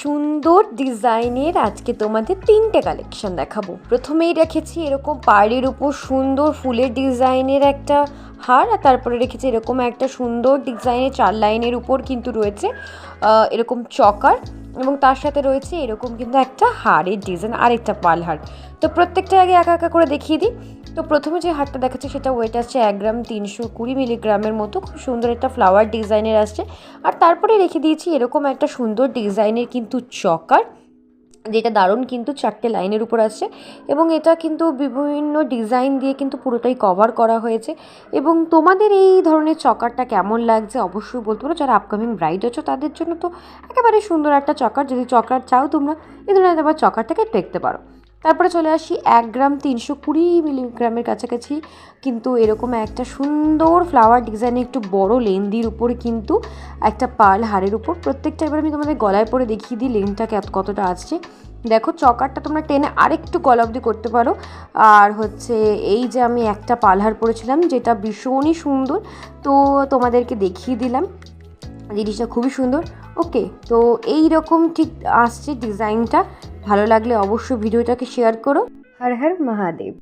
সুন্দর ডিজাইনের আজকে তোমাদের তিনটে কালেকশন দেখাবো। প্রথমেই রেখেছি এরকম পাড়ের উপর সুন্দর ফুলের ডিজাইনের একটা হার, আর তারপরে রেখেছি এরকম একটা সুন্দর ডিজাইনের চার লাইনের উপর কিন্তু রয়েছে এরকম চকার, এবং তার সাথে রয়েছে এরকম কিন্তু একটা হারের ডিজাইন, আরেকটা পাল হার। তো প্রত্যেকটা আগে একা একা করে দেখিয়ে দিই। তো প্রথমে যে হারটা দেখাচ্ছে সেটা ওয়েট আসছে এক গ্রাম তিনশো কুড়ি মিলিগ্রামের মতো। খুব সুন্দর একটা ফ্লাওয়ার ডিজাইনের আসছে। আর তারপরে রেখে দিয়েছি এরকম একটা সুন্দর ডিজাইনের কিন্তু চকার, যেটা দারুণ কিন্তু চারটে লাইনের উপর আসছে। এবং এটা কিন্তু বিভিন্ন ডিজাইন দিয়ে কিন্তু পুরোটাই কভার করা হয়েছে। এবং তোমাদের এই ধরনের চকারটা কেমন লাগছে অবশ্যই বলতে পারো। যারা আপকামিং ব্রাইড আছো, তাদের জন্য তো একেবারে সুন্দর একটা চকার। যদি চকার চাও তোমরা এই ধরনের আবার চকারটাকে দেখতে পারো। তারপরে চলে আসি এক গ্রাম তিনশো কুড়ি মিলিগ্রামের কাছাকাছি। কিন্তু এরকম একটা সুন্দর ফ্লাওয়ার ডিজাইনে একটু বড় লেন্দির উপর কিন্তু একটা পাল হারের উপর। প্রত্যেকটা এবার আমি তোমাদের গলায় পরে দেখিয়ে দিই লেনটা কতটা আসছে। দেখো চকারটা তোমরা টেনে আরেকটু গলা অবধি করতে পারো। আর হচ্ছে এই যে আমি একটা পালহার পরেছিলাম যেটা ভীষণই সুন্দর। তো তোমাদেরকে দেখিয়ে দিলাম। জিনিসটা খুবই সুন্দর। ওকে, তো এই রকম ঠিক আসছে ডিজাইনটা ভালো লাগলে অবশ্যই ভিডিওটাকে শেয়ার করো। হর হর মহাদেব।